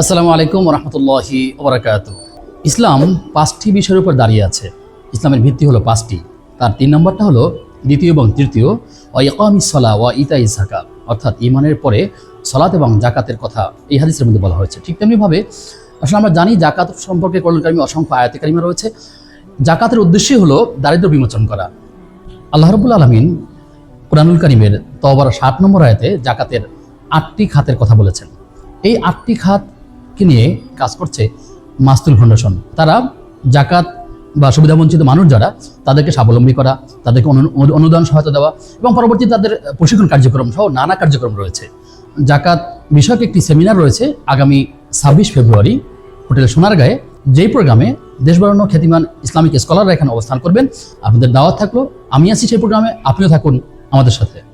আসসালামু আলাইকুম রহমতুল্লাহি ওবরাকাত ইসলাম পাঁচটি বিষয়ের উপর দাঁড়িয়ে আছে। ইসলামের ভিত্তি হলো পাঁচটি। তার তিন নম্বরটা হলো দ্বিতীয় এবং তৃতীয় ওয়াইকামি সলা ওয়া ইতা ইসাকা অর্থাৎ ইমানের পরে সলাত এবং জাকাতের কথা এই হাদিসের মধ্যে বলা হয়েছে। ঠিক তেমনিভাবে আসলে আমরা জানি জাকাত সম্পর্কে কল্যাণকারী অসংখ্য আয়াতে কারিমা রয়েছে। জাকাতের উদ্দেশ্যই হলো দারিদ্র বিমোচন করা। আল্লাহ রবুল আলমিন কোরআনুল করিমের তবার সাত নম্বর আয়াতে জাকাতের আটটি খাতের কথা বলেছেন। এই আটটি খাতকে নিয়ে কাজ করছে মাস্তুল ফাউন্ডেশন। তারা জাকাত বা সুবিধাবঞ্চিত মানুষ যারা, তাদেরকে স্বাবলম্বী করা, তাদেরকে অনু- অনু- অনুদান সহায়তা দেওয়া এবং পরবর্তীতে তাদের প্রশিক্ষণ কার্যক্রম সহ নানা কার্যক্রম রয়েছে। জাকাত বিষয়ক একটি সেমিনার রয়েছে আগামী ছাব্বিশ ফেব্রুয়ারি হোটেল সোনারগাঁয়ে। যেই প্রোগ্রামে দেশ বেড়ানো খ্যাতিমান ইসলামিক স্কলাররা এখানে অবস্থান করবেন। আপনাদের দাওয়াত থাকল, আমি আছি সেই প্রোগ্রামে, আপনিও থাকুন আমাদের সাথে।